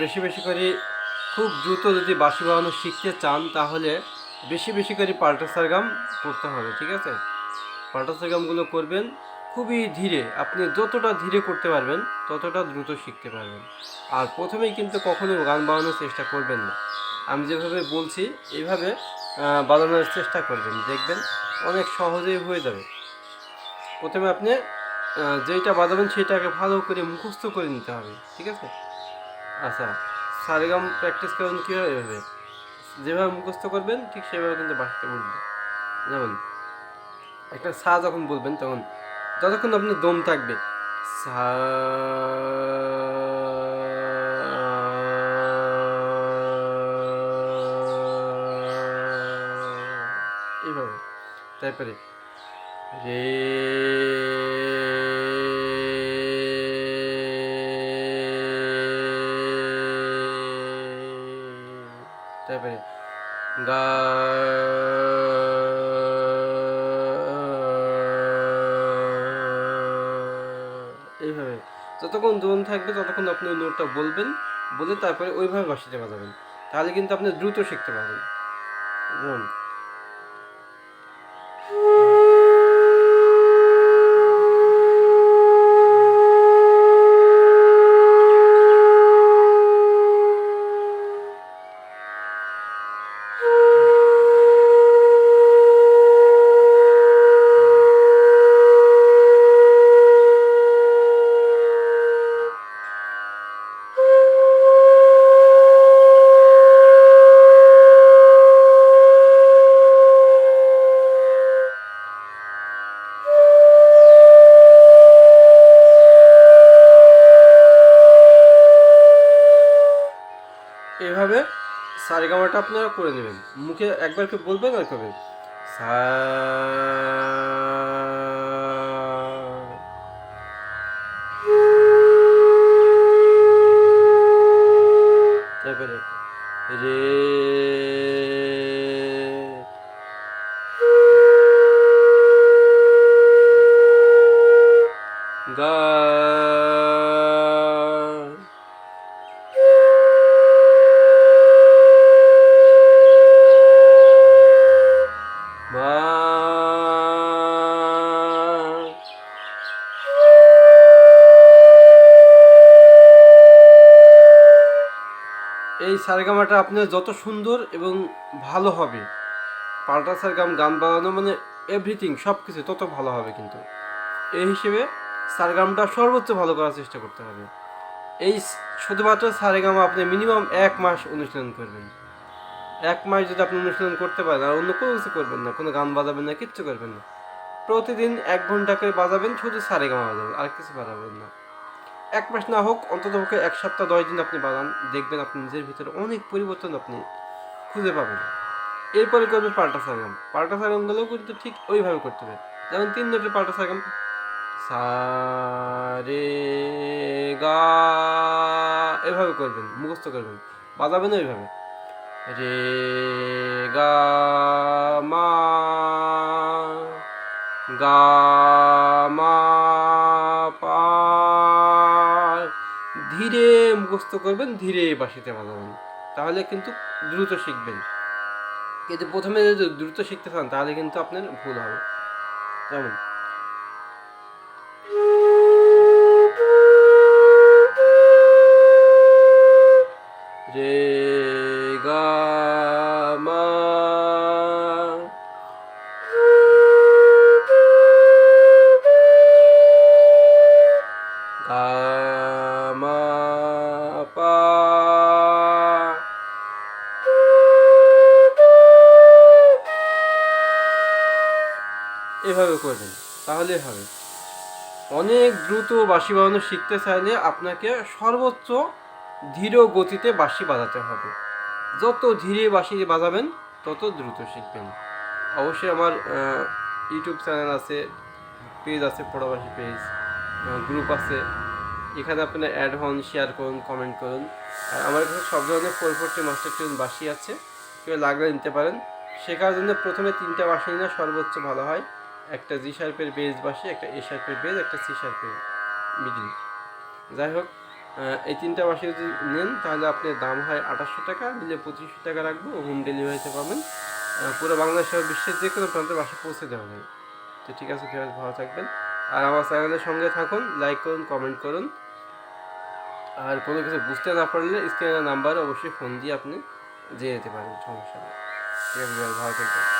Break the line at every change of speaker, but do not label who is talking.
বেশি বেশি করে খুব দ্রুত যদি বাঁশি বাজানো শিখতে চান, তাহলে বেশি বেশি করে পাল্টা সারগাম করতে হবে, ঠিক আছে? পাল্টা সারগামগুলো করবেন খুবই ধীরে, আপনি যতটা ধীরে করতে পারবেন, ততটা দ্রুত শিখতে পারবেন। আর প্রথমেই কিন্তু কখনো গান বাজানোর চেষ্টা করবেন না। আমি যেভাবে বলছি এইভাবে বাজানোর চেষ্টা করবেন। দেখবেন অনেক সহজেই হয়ে যাবে। প্রথমে আপনি যেটা বাজাবেন সেটাকে ভালো করে মুখস্থ করে নিতে হবে, ঠিক আছে? আচ্ছা সারেগাম প্র্যাকটিস করবেন কীভাবে এভাবে যেভাবে মুখস্থ করবেন, ঠিক সেভাবে কিন্তু বাঁশটা বলবেন যেমন, একটা সা যখন বলবেন, তখন যতক্ষণ আপনার দম থাকবে, সা, এইভাবে। তারপরে, রে তারপরে এইভাবে। যতক্ষণ দোন থাকবে, ততক্ষণ আপনি ওই নোটটা বলবেন, বলে তারপরে ওইভাবে বাসিতে বাজাবেন। তাহলে কিন্তু আপনি দ্রুত শিখতে পারবেন। সারেগামাটা আপনারা করে নেবেন। মুখে একবার কি বলবেন আর কবে সা রে গা সারেগামাটা আপনার যত সুন্দর এবং ভালো হবে। পাল্টা সারগাম, গান বাজানো মানে এভরিথিং সব কিছু তত ভালো হবে কিন্তু। এই হিসেবে সারগামটা সর্বোচ্চ ভালো করার চেষ্টা করতে হবে। এই শুধুমাত্র সারেগামা আপনি মিনিমাম এক মাস অনুশীলন করবেন। এক মাস যদি আপনি অনুশীলন করতে পারেন, আর অন্য কোনো কিছু করবেন না, কোনো গান বাজাবেন না, কিচ্ছু করবেন না। প্রতিদিন এক ঘণ্টা করে বাজাবেন, শুধু সারেগামা বাজাবেন, আর কিছু বাজাবেন না। এক মাস না হোক, অন্তত হোক এক সপ্তাহ, দশ দিন আপনি বাজান দেখবেন আপনি নিজের ভিতরে অনেক পরিবর্তন আপনি খুঁজে পাবেন। এরপরে করবে পাল্টা সারগাম। পাল্টা সারগামগুলোও কিন্তু ঠিক ওইভাবে করতে হবে। যেমন তিন নোটের পাল্টা সারগাম। সা রে গা। এভাবে করবেন, মুখস্থ করবেন। বাজাবেন ওইভাবে রে গা মা গা মা। মুখস্থ করবেন, ধীরে বাসিতে বাজাবেন তাহলে কিন্তু দ্রুত শিখবেন। কিন্তু প্রথমে যদি দ্রুত শিখতে চান, তাহলে কিন্তু আপনার ভুল হবে। যেমন রে গা গা এভাবে করবেন তাহলে হবে। অনেক দ্রুত বাঁশি বাজানো শিখতে চাইলে আপনাকে সর্বোচ্চ ধীর গতিতে বাঁশি বাজাতে হবে। যত ধীরে বাঁশি বাজাবেন, তত দ্রুত শিখবেন। অবশ্যই আমার ইউটিউব চ্যানেল আছে পেজ আছে, পড়াবাসী পেজ গ্রুপ আছে। এখানে আপনি অ্যাড হন শেয়ার করুন কমেন্ট করুন। আর আমার কাছে সব ধরনের ফোর ফোরটি মাস্টার টিউন বাঁশি আছে। কেউ লাগলে নিতে পারেন। শেখার জন্য প্রথমে তিনটা বাঁশি নিলে সর্বোচ্চ ভালো হয়। একটা জি শার্পের বেজ বাঁশি একটা এ শার্পের বেজ একটা সি শার্পের মিডিল যাই হোক এই তিনটা বাসি যদি নেন, তাহলে আপনার দাম হয় আঠাশশো টাকা, নিলে পঁচিশশো টাকা রাখব হোম ডেলিভারিতে পাবেন। পুরো বাংলাদেশ বিশ্বের যে কোনো প্রান্তে বাসা পৌঁছে দেওয়া যায়। তো ঠিক আছে আছে ভালো থাকবেন। আর আমার চ্যানেলের সঙ্গে থাকুন লাইক করুন কমেন্ট করুন। আর কোনো কিছু বুঝতে না পারলে স্ক্রিনের নাম্বারে অবশ্যই ফোন দিয়ে আপনি জেনে যেতে পারেন, সমস্যা নেই। ঠিক আছে ভালো থাকবেন।